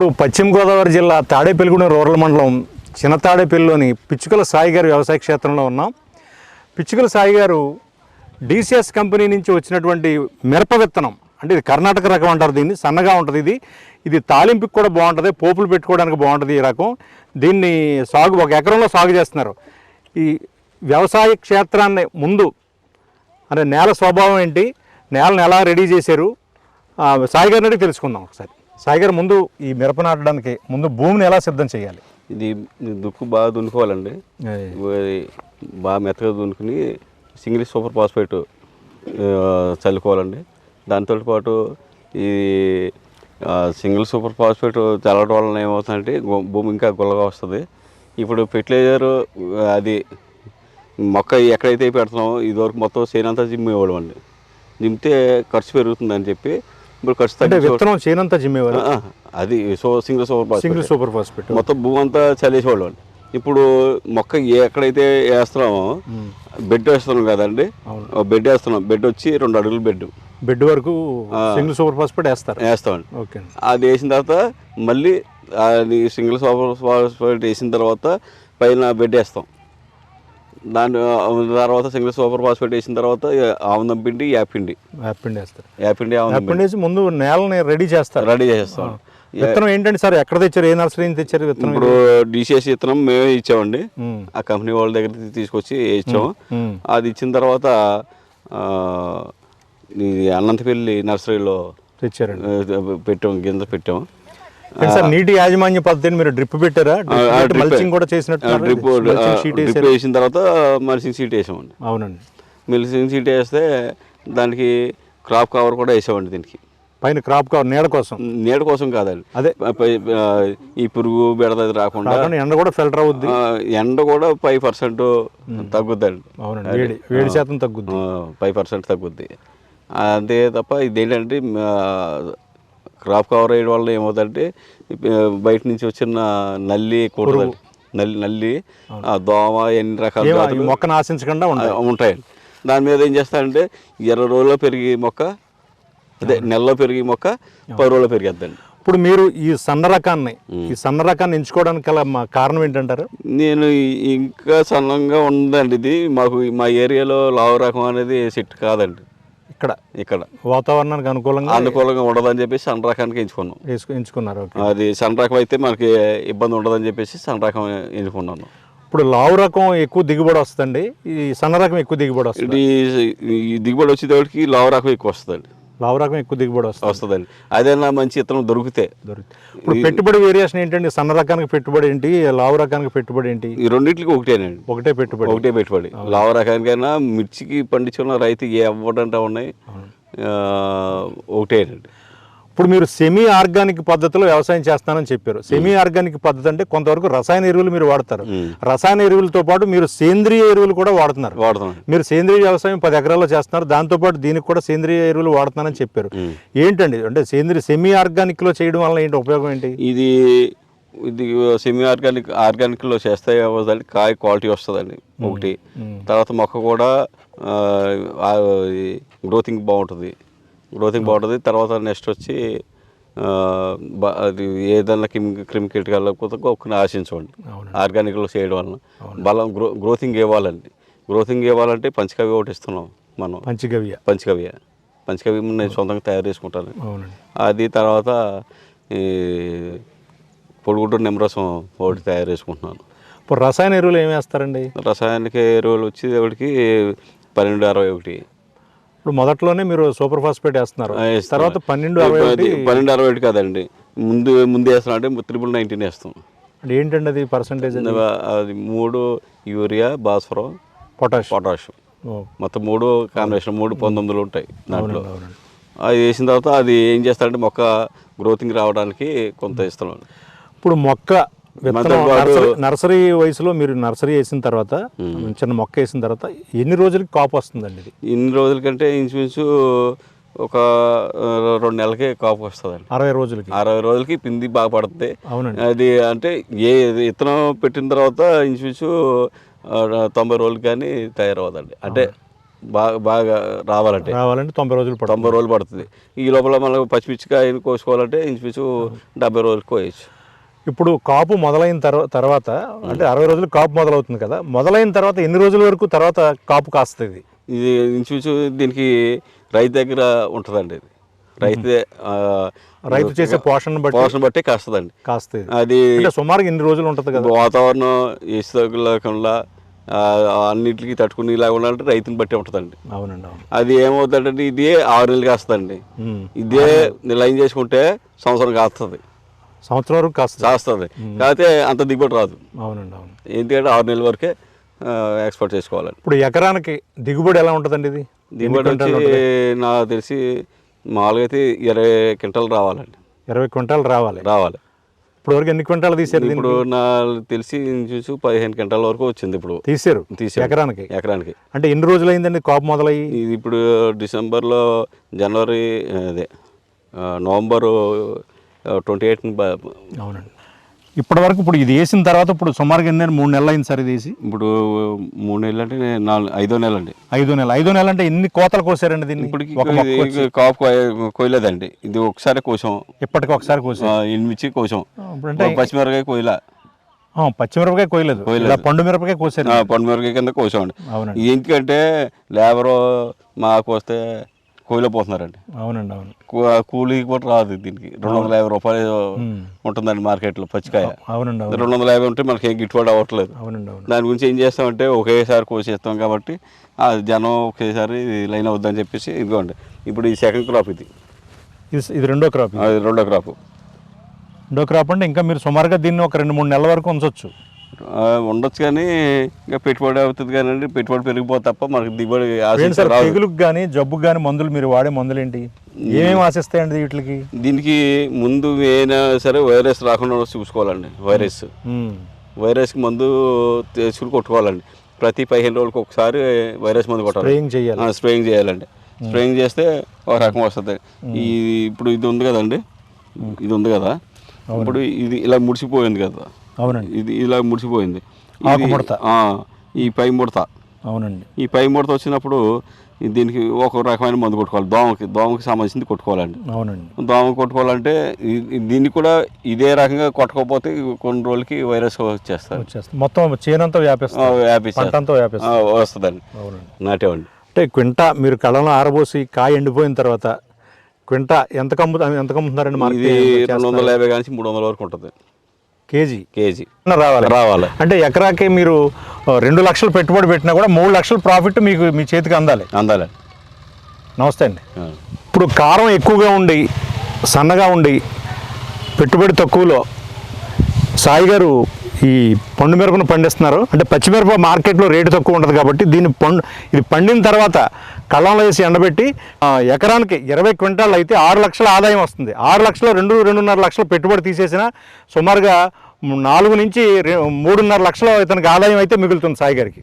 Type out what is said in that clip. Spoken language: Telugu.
పశ్చిమ గోదావరి జిల్లా తాడేపల్లిగూడెం రూరల్ మండలం చిన్న తాడేపల్లిలోని పిచ్చుకల సాయిగారు వ్యవసాయ క్షేత్రంలో ఉన్నాం. పిచ్చుకల సాయి గారు డీసీఎస్ కంపెనీ నుంచి వచ్చినటువంటి మిరప విత్తనం అంటే ఇది కర్ణాటక రకం అంటారు దీన్ని సన్నగా ఉంటుంది ఇది. ఇది తాలింపుకి కూడా బాగుంటుంది పోపులు పెట్టుకోవడానికి బాగుంటుంది ఈ రకం. దీన్ని సాగు ఒక ఎకరంలో సాగు చేస్తున్నారు. ఈ వ్యవసాయ క్షేత్రాన్ని ముందు అంటే నేల స్వభావం ఏంటి నేలను ఎలా రెడీ చేశారు ఆ, సాయి గారిని తెలుసుకుందాం ఒకసారి. సాయి గారు ముందు ఈ మిరప నాటడానికి ముందు భూమిని ఎలా సిద్ధం చేయాలి? ఇది దుక్కు బాగా దున్నుకోవాలండి. బాగా మెత్తగా దున్నుకుని సింగిల్ సూపర్ ఫాస్ఫేట్ చల్లుకోవాలండి. దాంతో పాటు ఈ సింగిల్ సూపర్ ఫాస్ఫేట్ చల్లడం వలన ఏమవుతుందంటే భూమి ఇంకా గుల్లగా వస్తుంది. ఇప్పుడు ఫెర్టిలైజర్ అది మొక్క ఎక్కడైతే పెడుతున్నామో ఇదివరకు మొత్తం చేనంతా జిమ్మేవాళ్ళం అండి జిమ్మితే ఖర్చు పెరుగుతుందని చెప్పి ఇప్పుడు ఖర్చు అంటే తగ్గించే విత్తనం చేనంతా జిమ్మేవారు అది so single super single super phosphate మొత్తం భూమి అంతా చల్లేసేవాళ్ళు ఇప్పుడు మొక్క ఎక్కడైతే వేస్తున్నామో బెడ్ వేస్తున్నాం కదండి. ఓ బెడ్ వేస్తున్నాం. బెడ్ వచ్చి రెండు అడుగులు బెడ్. బెడ్ వరకు సింగిల్ సూపర్ ఫాస్ఫేట్ వేస్తారు. వేస్తామండి ఓకే అది వేసిన తర్వాత మళ్ళీ అది సింగిల్ సూపర్ ఫాస్ఫేట్ వేసిన తర్వాత పైన బెడ్ వేస్తాం. దాని తర్వాత సింగిల్ సూపర్ ఫాస్ఫేట్ వేసిన తర్వాత ఆముదం పిండి యాపిండి యాపిండి వేస్తారు. యాపిండి యాపిండి వేసి ముందు నేలని రెడీ చేస్తారు. రెడీ చేసేస్తాం. విత్తనం ఏంటండి సార్? ఎక్కడ తెచ్చారు? ఏ నర్సరీ నుంచి తెచ్చారు విత్తనం ఇప్పుడు డిసిఎస్ విత్తనం మేమే ఇచ్చామండి. ఆ కంపెనీ వాళ్ళ దగ్గర తీసుకొచ్చి ఇచ్చాము. అది ఇచ్చిన తర్వాత అనంతపల్లి నర్సరీలో తెచ్చారండి. పెట్టాం గింజ పెట్టాము. సార్ నీటి యాజమాన్య పద్ధతిని మీరు డ్రిప్ పెట్టారా? మల్చింగ్ కూడా చేసినట్టు డ్రిప్ వేసిన తర్వాత మల్సింగ్ సీట్ వేసామండి. అవునండి. మల్సింగ్ సీట్ వేస్తే దానికి క్రాప్ కవర్ కూడా వేసామండి దీనికి. పైన క్రాప్ కవర్ నీడ కోసం? నీడ కోసం కాదండి. అదే. ఈ పురుగు బెడద రాకుండా ఎండ కూడా ఫిల్టర్ అవుద్ది. ఎండ కూడా ఫైవ్ పర్సెంట్ తగ్గుద్దండి. అవునండి. వేడి శాతం తగ్గుద్ది. ఫైవ్ పర్సెంట్ తగ్గుద్ది. అంతే తప్ప ఇదేంటంటే క్రాప్ కవర్ వేయడం వల్ల ఏమవుతుందంటే బయట నుంచి వచ్చిన నల్లి కూడదండి నల్లి నల్లి ఆ, దోమ ఎన్ని రకాల మొక్కను ఆశించకుండా ఉంటాయండి దాని మీద ఏం చేస్తారంటే ఇరవై రోజుల్లో పెరిగి మొక్క అదే నెలలో పెరిగి మొక్క పది రోజుల్లో పెరిగేద్దండి. ఇప్పుడు మీరు ఈ సన్న రకాన్ని ఈ సన్న రకాన్ని ఎంచుకోవడానికి గల మా కారణం ఏంటంటారు? నేను ఇంకా సన్నంగా ఉందండి ఇది. మాకు మా ఏరియాలో లావు రకం అనేది సెట్ కాదండి. ఇక్కడ ఇక్కడ. వాతావరణానికి అనుకూలంగా? అనుకూలంగా ఉండదని చెప్పేసి సన్ రకానికి ఎంచుకున్నాం. ఎంచుకున్నారు అది సన్ రకం అయితే మనకి ఇబ్బంది ఉండదని చెప్పేసి సన్ రకం ఎంచుకున్నాను. ఇప్పుడు లావు రకం ఎక్కువ దిగుబడి వస్తుందండి. ఈ సన్న రకం ఎక్కువ దిగుబడి వస్తుంది? ఈ దిగుబడి వచ్చేటప్పటికి లావు రకం ఎక్కువ వస్తుందండి. లావు రకం ఎక్కువ దిగుబడి వస్తుంది. వస్తుందండి. అదేనా మంచి ఇత్తనం దొరికితే. దొరుకుతుంది. ఇప్పుడు పెట్టుబడి వేరియేషన్ ఏంటండి? సన్న రకానికి పెట్టుబడి ఏంటి? లావు రకానికి పెట్టుబడి ఏంటి? ఈ రెండింటికి ఒకటేనండి. ఒకటే పెట్టుబడి. ఒకటే పెట్టుబడి. లావు రకానికైనా మిర్చికి పండించుకున్న రైతు ఏ అవ్వడంటే ఉన్నాయి? ఒకటేనండి. ఇప్పుడు మీరు సెమీ ఆర్గానిక్ పద్ధతిలో వ్యవసాయం చేస్తానని చెప్పారు. సెమీ ఆర్గానిక్ పద్ధతి అంటే కొంతవరకు రసాయన ఎరువులు మీరు వాడతారు. రసాయన ఎరువులతో పాటు మీరు సేంద్రియ ఎరువులు కూడా వాడుతున్నారు. వాడుతున్నాం. మీరు సేంద్రియ వ్యవసాయం పది ఎకరాల్లో చేస్తున్నారు. దాంతోపాటు దీనికి కూడా సేంద్రియ ఎరువులు వాడుతున్నారని చెప్పారు. ఏంటండి? అంటే సేంద్రియ సెమీ ఆర్గానిక్లో చేయడం వల్ల ఏంటి ఉపయోగం ఏంటి? ఇది ఇది సెమీ ఆర్గానిక్ ఆర్గానిక్లో చేస్తే ఏమవుతుందండి? కాయ క్వాలిటీ వస్తుందండి. ఒకటి. తర్వాత మొక్క కూడా గ్రోతింగ్ బాగుంటుంది. గ్రోతింగ్ బాగుంటుంది. తర్వాత నెక్స్ట్ వచ్చి అది ఏదన్నా క్రిమి క్రిమి కీటకాలు లేకపోతే ఒక్కని ఆశించండి. ఆర్గానిక్లో చేయడం వలన. బలం గ్రో గ్రోతింగ్ ఇవ్వాలండి. గ్రోతింగ్ ఇవ్వాలంటే పంచకవ్య ఒకటి ఇస్తున్నాం మనం. పంచగవ్య పంచకవ్య. పంచకవ్య నేను సొంతంగా తయారు చేసుకుంటాను అది తర్వాత ఈ పొడిగుడ్డు నిమ్మరసం ఒకటి తయారు చేసుకుంటున్నాను. ఇప్పుడు రసాయన ఎరువులు ఏమి వేస్తారండి? రసాయనిక ఎరువులు వచ్చేటప్పటికి పన్నెండు అరవై ఒకటి. ఇప్పుడు మొదట్లోనే మీరు సూపర్ ఫాస్ఫేట్ వేస్తున్నారు. తర్వాత పన్నెండు అరవై పన్నెండు అరవై ఒకటి కాదండి. ముందు ముందు వేస్తున్నాం అంటే త్రిపుల్ నైన్టీన్ వేస్తాం. అంటే ఏంటండి అది పర్సంటేజ్ అది? మూడు యూరియా భాస్వరం పొటాష్. పొటాష్. మొత్తం మూడు కాంబినేషన్ మూడు పంతొమ్మిదిలు ఉంటాయి దాంట్లో. అది వేసిన తర్వాత అది ఏం చేస్తారంటే మొక్క గ్రోతింగ్ రావడానికి కొంత ఇస్తున్నాం. ఇప్పుడు మొక్క నర్సరీ నర్సరీ వయసులో మీరు నర్సరీ వేసిన తర్వాత చిన్న మొక్క వేసిన తర్వాత ఎన్ని రోజులకి కాపు వస్తుందండి ఇది? ఇన్ని రోజుల కంటే ఇంచుమించు ఒక రెండు నెలలకే కాపు వస్తుందండి. అరవై రోజులకి. అరవై రోజులకి పిండి బాగా పడుతుంది. అవునండి. అది అంటే ఏ విత్తనం పెట్టిన తర్వాత ఇంచుమించు తొంభై రోజులకి కానీ తయారవుదండి అంటే బాగా బాగా రావాలంటే. రావాలంటే తొంభై రోజులు తొంభై రోజులు పడుతుంది. ఈ లోపల మనం పచ్చిమిర్చికాయని కోసుకోవాలంటే ఇంచుమించు డెబ్బై రోజులు కోయచ్చు. ఇప్పుడు కాపు మొదలైన తర్వా తర్వాత అంటే అరవై రోజులు కాపు మొదలవుతుంది కదా మొదలైన తర్వాత ఎన్ని రోజుల వరకు తర్వాత కాపు కాస్తుంది? ఇది ఇంచుమించు దీనికి రైతు దగ్గర ఉంటుందండి ఇది. రైతే రైతు చేసే పోషణ బట్టి పోషణ బట్టి కాస్తుందండి. కాస్తుంది. అది అంటే సుమారుగా ఎన్ని రోజులు ఉంటుంది కదా? వాతావరణం ఇసు తగ్గులేకుండా ఆ, అన్నిటికీ తట్టుకుని ఇలా ఉండాలంటే రైతుని బట్టి ఉంటుందండి. అవునండి అవును. అది ఏమవుతుందంటే ఇదే ఆరు నెలలు కాస్తుందండి. ఇదే లైన్ చేసుకుంటే సంవత్సరం కాస్తుంది. సంవత్సరం వరకు కాస్తుంది. కాస్తుంది కాకపోతే అంత దిగుబడి రాదు. అవునండి అవును. ఎందుకంటే ఆరు నెలల వరకే ఎక్స్పోర్ట్ చేసుకోవాలండి ఇప్పుడు ఎకరానికి దిగుబడి ఎలా ఉంటుందండి ఇది? దిగుబడి వచ్చి నాకు తెలిసి మామూలుగా అయితే ఇరవై క్వింటాలు రావాలండి. ఇరవై క్వింటాలు రావాలి. రావాలి. ఇప్పుడు వరకు ఎన్ని క్వింటాలు తీసారు? ఇప్పుడు నాకు తెలిసి చూసి పదిహేను క్వింటాల వరకు వచ్చింది ఇప్పుడు. తీసారు తీసారు. ఎకరానికి? ఎకరానికి. అంటే ఎన్ని రోజులు అయిందండి కాపు మొదలయ్యి? ఇది ఇప్పుడు డిసెంబర్లో జనవరి అదే నవంబరు ట్వంటీ ఎయిట్ అవునండి. ఇప్పటి వరకు ఇప్పుడు ఇది వేసిన తర్వాత ఇప్పుడు సుమారుగా ఎన్ని? మూడు నెలలు అయింది సార్ ఇది వేసి? ఇప్పుడు మూడు నెలలు అంటే నాలుగు ఐదో నెల అండి ఐదో నెల ఐదో నెల అంటే ఎన్ని కోతలు కోసారండి దీన్ని? ఇప్పటికి కాపు కోయ- కోయలేదండి. ఇది ఒకసారి కోసాం. ఇప్పటికి ఒకసారి కోసాం. ఇప్పుడు అంటే పచ్చిమిరకాయ కోయలా. పచ్చిమిరపకాయ కోయలేదు. పండు మిరపకాయ కోసారు. ఆ, పండుమిరకాయ కింద కోసామండి. ఎందుకంటే లేబరు మాకు వస్తే కోయలేకపోతున్నారండి అవునండి అవును. కూలీకి కూడా రాదు దీనికి. రెండు వందల యాభై రూపాయలు. ఉంటుందండి మార్కెట్లో పచ్చికాయ. అవునండి అవును. రెండు వందల యాభై ఉంటే మనకి ఏం గిట్టుబాటు అవ్వట్లేదు. అవునండి అవును. దాని గురించి ఏం చేస్తామంటే ఒకేసారి కోసేస్తాం కాబట్టి ఆ జనం ఒకేసారి లైన్ అవుద్దని చెప్పేసి ఇదిగోండి. ఇప్పుడు ఈ సెకండ్ క్రాప్ ఇది. ఇది రెండో క్రాప్ ఇది. రెండో క్రాప్. రెండో క్రాప్ అంటే ఇంకా మీరు సుమారుగా దీన్ని ఒక రెండు మూడు నెలల వరకు ఉంచవచ్చు ఉండొచ్చు కానీ ఇంకా పెట్టుబడి అవుతుంది కానీ పెట్టుబడి పెరిగిపోతే తప్ప మనకి దిగుబడి తెగులుకు కానీ జబ్బుకు కానీ మందులు మీరు వాడే మందులు ఏంటి ఏమేమి ఆశిస్తాయండి వీటికి? దీనికి ముందు ఏదైనా సరే వైరస్ రాకుండా చూసుకోవాలండి వైరస్. వైరస్కి మందు తెచ్చుకుని కొట్టుకోవాలండి. ప్రతి పదిహేను రోజులకు ఒకసారి వైరస్ మందు కొట్టాలి. స్ప్రేయింగ్ చేయాలి. స్ప్రేయింగ్ చేయాలండి. స్ప్రేయింగ్ చేస్తే ఒక రకం వస్తుంది. ఈ ఇప్పుడు ఇది ఉంది కదండి. ఇది ఉంది కదా. ఇప్పుడు ఇది ఇలా ముడిసిపోయింది కదా. అవునండి. ఇది ఇలా ముడిసిపోయింది ఆకు ముడత. ఈ పై ముడత. అవునండి. ఈ పై ముడత వచ్చినప్పుడు దీనికి ఒక రకమైన మందు కొట్టుకోవాలి. దోమకి దోమకి సంబంధించింది కొట్టుకోవాలండి. అవునండి. దోమ కొట్టుకోవాలంటే దీన్ని కూడా ఇదే రకంగా కొట్టుకోకపోతే కొన్ని రోజులకి వైరస్ వచ్చేస్తారు. మొత్తం చేనంతా వ్యాపిస్తుంది. వ్యాపిస్తుంది. వస్తుందండి. అవునండి. నాటేవండి. అంటే క్వింటా మీరు కళ్ళలో ఆరబోసి కాయ ఎండిపోయిన తర్వాత క్వింటా ఎంత కమ్ము ఎంత కమ్ముతున్నారండి ఇది రెండు వందల యాభై కానీ మూడు వందల వరకు ఉంటుంది. కేజీ. కేజీ. రావాలి. రావాలి. అంటే ఎకరాకి మీరు రెండు లక్షలు పెట్టుబడి పెట్టినా కూడా మూడు లక్షల ప్రాఫిట్ మీకు మీ చేతికి అందాలి. అందాలండి నమస్తే అండి. ఇప్పుడు కారం ఎక్కువగా ఉండి సన్నగా ఉండి పెట్టుబడి తక్కువలో సాయి గారు ఈ పండు మిరపను పండిస్తున్నారు. అంటే పచ్చిమిరప మార్కెట్లో రేటు తక్కువ ఉంటుంది కాబట్టి దీన్ని పండు ఇది పండిన తర్వాత కళ్ళంలో వేసి ఎండబెట్టి ఎకరానికి ఇరవై క్వింటాలు అయితే ఆరు లక్షల ఆదాయం వస్తుంది. ఆరు లక్షలు రెండు రెండున్నర లక్షలు పెట్టుబడి తీసేసిన సుమారుగా నాలుగు నుంచి మూడున్నర లక్షల ఇతనికి ఆదాయం అయితే మిగులుతుంది సాయి గారికి.